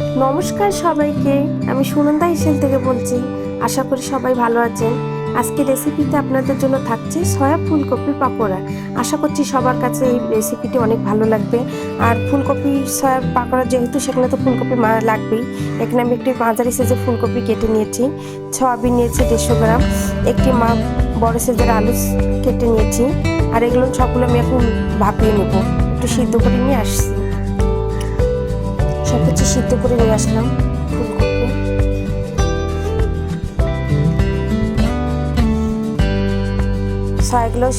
নমস্কার সবাইকে, আমি সুনন্দা ইসেল থেকে বলছি। আশা করি সবাই ভালো আছেন। আজকে রেসিপিতে আপনাদের জন্য থাকছে সয়া ফুলকপির পাকোড়া। আশা করছি সবার কাছে এই রেসিপিটি অনেক ভালো লাগবে। আর ফুলকপি সয়া পাকোড়া যেহেতু সেখানে তো ফুলকপি লাগবেই, এখানে আমি একটি মাঝারি সাইজের ফুলকপি কেটে নিয়েছি। সয়াবিন নিয়েছি দেড়শো গ্রাম, একটি মা বড় সাইজের আলু কেটে নিয়েছি। আর এগুলো সবগুলো আমি এখন ভাপিয়ে নেব। একটু সিদ্ধ করে নিয়ে আসছি। সব কিছু সিদ্ধ করে নিয়ে আসলাম। ফুলকপি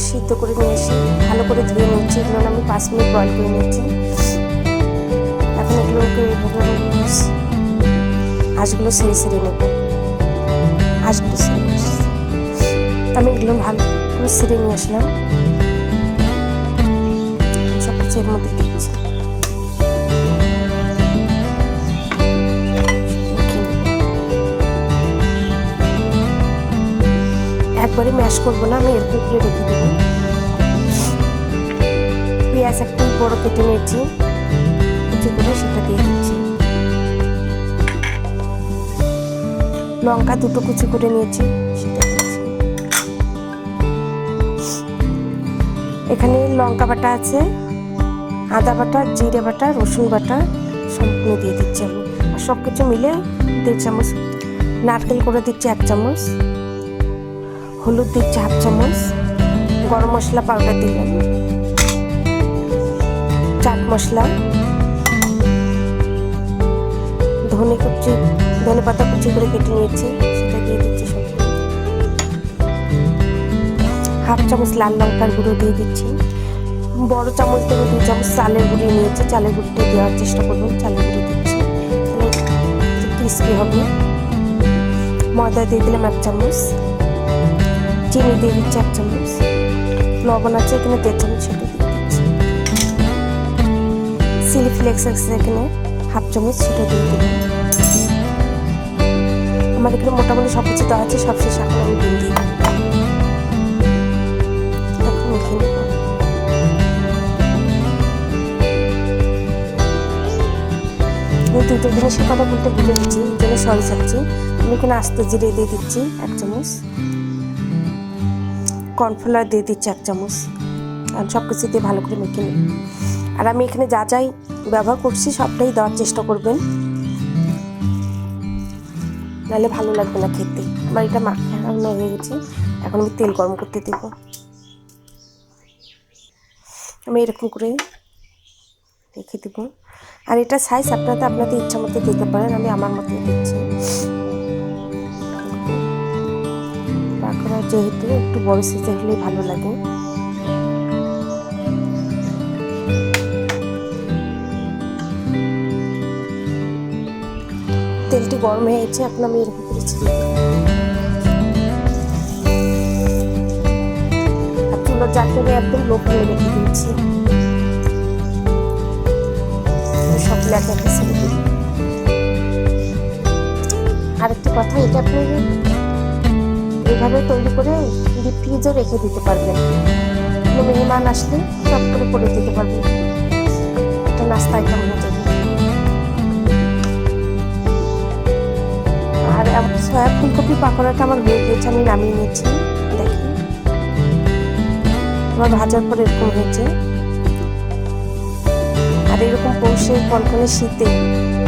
সিদ্ধ করে নিয়ে এসে ভালো করে ধুয়ে নিচ্ছি। এগুলো আমি পাঁচ মিনিট বয়ল করে নিচ্ছি। এখন এগুলোকে হাঁসগুলো সেরে সেরে নেব। হাঁসগুলো সেরে আমি এগুলো ভালো করে সেরে নিয়ে আসলাম। সব কিছু এর মধ্যে দিচ্ছি। একবারে ম্যাশ করব না, আমি এরকম করে রেখে দেবো। পেঁয়াজ একটু বড় কেটে নিয়েছি, কুচি করে সেটা দিয়ে দিচ্ছি। লঙ্কা দুটো কুচি করে নিয়েছি এখানে লঙ্কা বাটা আছে, আদা বাটা, জিরে বাটা, রসুন বাটা সম্পূর্ণ দিয়ে দিচ্ছি আমি। সব কিছু মিলে দেড় চামচ, নারকেল করে দিচ্ছি এক চামচ। হলুদ দিচ্ছি হাফ চামচ, গরম মশলা পাউডার দিলাম। চাট মশলা, ধনে কুচি, ধনে পাতা কুচি করে কেটে নিয়েছি, সেটা দিয়ে দিচ্ছি সব। হাফ চামচ লাল লঙ্কার গুঁড়ো দিয়ে দিচ্ছি। বড় চামচ থেকে দুই চামচ চালের গুঁড়ি নিয়েছি, চালের গুঁড়িটা দেওয়ার চেষ্টা করবেন চালের গুঁড়ি দিচ্ছি। ক্রিস্পি হবে। ময়দা দিয়ে দিলাম এক চামচ। চিনি দিয়ে দিচ্ছি এক চামচ লবণ আছে এখানে, দেড় চামচ সেটা দিয়ে দিচ্ছি। চিলি ফ্লেক্স আছে এখানে হাফ চামচ সেটা দিয়ে দিলাম। আমার এখানে মোটামুটি সব কিছু দেওয়া আছে, সব শেষ এখন আমি দিয়ে এখন মেখে নেব। দুটো জিনিসের কথা বলতে ভুলে গেছি, এই জন্য সরি চাচ্ছি আমি এখানে আস্ত জিরে দিয়ে দিচ্ছি, এক চামচ। কর্নফ্লাওয়ার দিয়ে দিচ্ছি এক চামচ। আর সব কিছু দিয়ে ভালো করে মেখে নিই। আর আমি এখানে যা যাই ব্যবহার করছি, সবটাই দেওয়ার চেষ্টা করবেন। নাহলে ভালো লাগবে না খেতে। আমার এটা মাখানো হয়ে গেছে। এখন আমি তেল গরম করতে দেব। আমি এরকম করে রেখে দেব। আর এটা সাইজ আপনারা আপনাদের ইচ্ছা মতো দিতে পারেন। আমি আমার মতোই দিচ্ছি। যেহেতু একটু বড় সাইজের হলেই ভালো লাগে। তেলটি গরম হয়ে গেছে, এখন আমি এরকম করে ছিঁড়ে দেবো। আর চুলোর জালটা আমি একদম লো ফ্লেমে রেখে দিয়েছি। সব এক একে ছেড়ে দিই আরেকটি কথা, এটা আপনি এইভাবে তৈরি করে ডিপ ফ্রিজও রেখে দিতে পারবেন। কোনো মেহমান আসলে চট করে করে দিতে পারবেন। এটা নাস্তা আইটেম হয়ে আর সয়া ফুলকপি পাকোড়াটা আমার হয়ে গিয়েছে, আমি নামিয়ে নিয়েছি। দেখি। আমার ভাজার পর এরকম হয়েছে। আর এরকম পৌষে কনকনে শীতে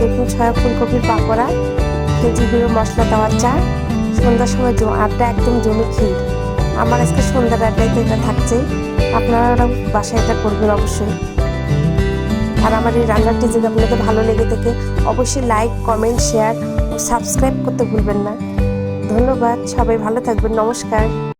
এরকম ছয়া ফুলকপির পাকোড়া, কেজি গুঁড়ো মশলা দেওয়ার চা সন্ধ্যার সময় আড্ডা একদম জমি ক্ষীর আমার আজকে সন্ধ্যার আড্ডায় তো এটা থাকছে আপনারা বাসায় এটা করবেন অবশ্যই। আর আমার এই রান্নাটি যদি আপনাদের ভালো লেগে থাকে, অবশ্যই লাইক, কমেন্ট, শেয়ার ও সাবস্ক্রাইব করতে ভুলবেন না। ধন্যবাদ, সবাই ভালো থাকবেন, নমস্কার।